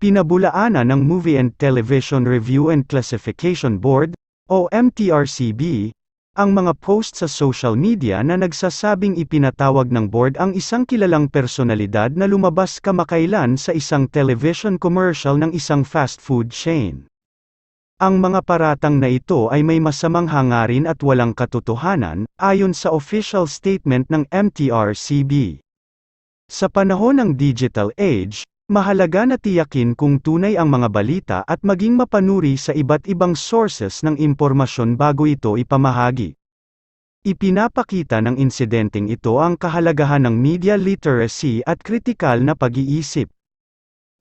pinabulaanan ng Movie and Television Review and Classification Board, o MTRCB, ang mga post sa social media na nagsasabing ipinatawag ng board ang isang kilalang personalidad na lumabas kamakailan sa isang television commercial ng isang fast food chain. Ang mga paratang na ito ay may masamang hangarin at walang katotohanan, ayon sa official statement ng MTRCB. Sa panahon ng digital age, mahalaga na tiyakin kung tunay ang mga balita at maging mapanuri sa iba't ibang sources ng impormasyon bago ito ipamahagi. Ipinapakita ng insidenteng ito ang kahalagahan ng media literacy at kritikal na pag-iisip.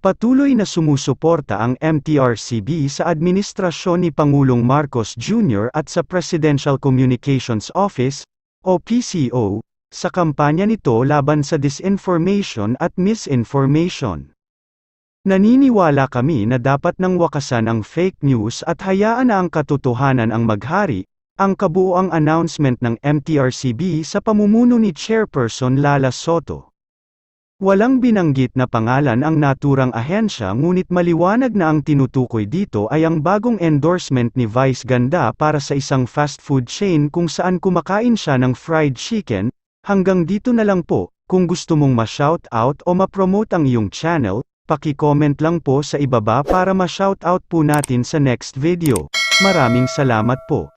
Patuloy na sumusuporta ang MTRCB sa administrasyon ni Pangulong Marcos Jr. at sa Presidential Communications Office, o PCO, sa kampanya nito laban sa disinformation at misinformation. Naniniwala kami na dapat nang wakasan ang fake news at hayaan na ang katotohanan ang maghari, ang kabuoang announcement ng MTRCB sa pamumuno ni Chairperson Lala Soto. Walang binanggit na pangalan ang naturang ahensya ngunit maliwanag na ang tinutukoy dito ay ang bagong endorsement ni Vice Ganda para sa isang fast food chain kung saan kumakain siya ng fried chicken, hanggang dito na lang po, kung gusto mong ma-shout out o ma-promote ang iyong channel, paki-comment lang po sa ibaba para ma-shout out po natin sa next video. Maraming salamat po.